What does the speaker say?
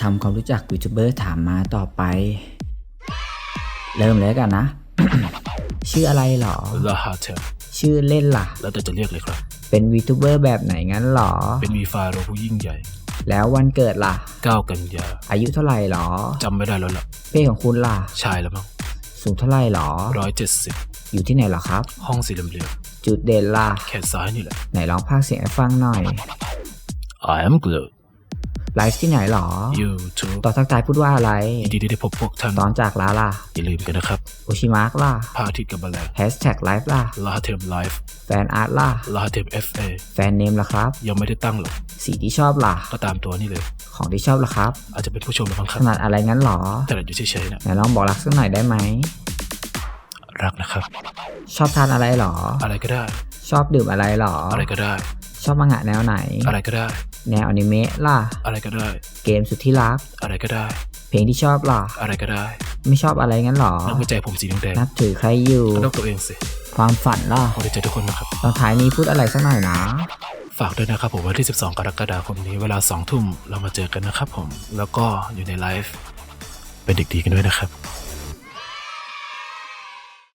ทำความรู้จักยูทูบเบอร์ถามมาต่อไป เริ่มเลยกันนะ ชื่ออะไรหรอลาฮาเทลชื่อเล่นล่ะ แล้วแต่จะเรียกเลยครับ เป็นวีทูเบอร์แบบไหนงั้นหรอ เป็นวีฟาโรผู้ยิ่งใหญ่ แล้ววันเกิดล่ะ 9 กันยาอายุเท่าไหร่หรอจำไม่ได้แล้วล่ะ เพศของคุณล่ะ ชายแล้วมั้งสูงเท่าไหร่หรอร้อยเจ็ดสิบอยู่ที่ไหนหรอครับ ห้องสี่เหลี่ยมจุดเด่นล่ะ ๆแขนซ้ายนี่แหละ ไหนลองพากย์เสียงให้ฟังหน่อย I am glue ไลฟ์ที่ไหนหรอ YouTube ตอนทักทายพูดว่าอะไรยินดีที่ได้พบพวกท่านตอนจากลาล่ะ อย่าลืมกันนะครับโอชิมาร์กล่ะพระอาทิตย์กับแมลงแฮชแท็กไลฟ์ล่ะลาฮาเทมไลฟ์แฟนอาร์ตล่ะลาฮาเทม FA แฟนเนมล่ะครับ ยังไม่ได้ตั้งหรอกสีที่ชอบล่ะ ก็ตามตัวนี่เลย ของที่ชอบล่ะครับ อาจจะเป็นผู้ชมหรือมั้งคขรับนาดอะไรงั้นหรอแต่อยู่เฉยๆนะไหนลองบอกรักสักหน่อยได้ไหมรักนะครับ ชอบทานอะไรหรอ อะไรก็ได้ ชอบดื่มอะไรหรอ อะไรก็ได้ ชอบมังงะแนวไหน อะไรก็ได้ แนวอนิเมะล่ะ อะไรก็ได้ เกมสุดที่รัก อะไรก็ได้ เพลงที่ชอบล่ะ อะไรก็ได้ ไม่ชอบอะไรงั้นหรอนักวิจัยผมสีแดงนับถือใครอยู่ๆนับตัวเองสิ ความฝันล่ะขอดีใจทุกคนนะครับ ตอนท้ายนี้พูดอะไรสักหน่อยนะ ฝากด้วยนะครับผมวันที่ 12 กรกฎาคมนี้เวลา 2 ทุ่มเรามาเจอกันนะครับผม แล้วก็อยู่ในไลฟ์ เป็นเด็กดีกันด้วยนะครับ